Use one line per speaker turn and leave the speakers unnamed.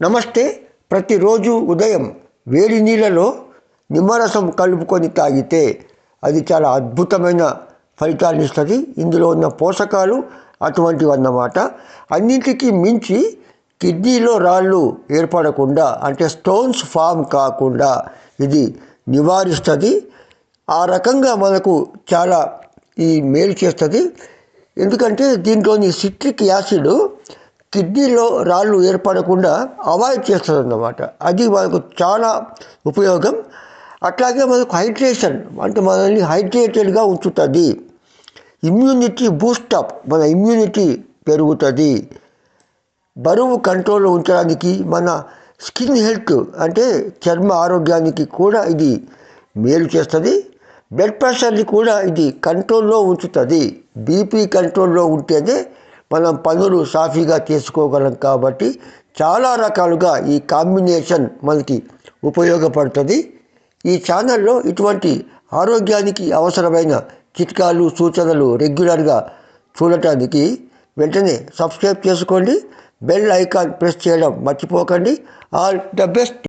నమస్తే. ప్రతిరోజు ఉదయం వేడి నీళ్ళలో నిమ్మరసం కలుపుకొని తాగితే అది చాలా అద్భుతమైన ఫలితాలు ఇస్తుంది. ఇందులో ఉన్న పోషకాలు అటువంటివి అన్నమాట అన్నింటికీ మించి కిడ్నీలో రాళ్ళు ఏర్పడకుండా అంటే స్టోన్స్ ఫామ్ కాకుండా ఇది నివారిస్తుంది. ఆ రకంగా మనకు చాలా ఈ మేలు చేస్తుంది. ఎందుకంటే దీంట్లోని సిట్రిక్ యాసిడ్ కిడ్నీలో రాళ్ళు ఏర్పడకుండా అవాయిడ్ చేస్తుంది అన్నమాట అది మనకు చాలా ఉపయోగం. అట్లాగే మనకు హైడ్రేషన్ అంటే మనల్ని హైడ్రేటెడ్గా ఉంచుతుంది. ఇమ్యూనిటీ బూస్టప్ మన ఇమ్యూనిటీ పెరుగుతుంది. బరువు కంట్రోల్లో ఉంచడానికి మన స్కిన్ హెల్త్ అంటే చర్మ ఆరోగ్యానికి కూడా ఇది మేలు చేస్తుంది. బ్లడ్ ప్రెషర్ని కూడా ఇది కంట్రోల్లో ఉంచుతుంది. బీపీ కంట్రోల్లో ఉంటేనే మనం పనులు సాఫీగా చేసుకోగలం కాబట్టి చాలా రకాలుగా ఈ కాంబినేషన్ మనకి ఉపయోగపడుతుంది. ఈ ఛానల్లో ఇటువంటి ఆరోగ్యానికి అవసరమైన చిట్కాలు సూచనలు రెగ్యులర్గా చూడటానికి వెంటనే సబ్స్క్రైబ్ చేసుకోండి. బెల్ ఐకాన్ ప్రెస్ చేయడం మర్చిపోకండి. All the best!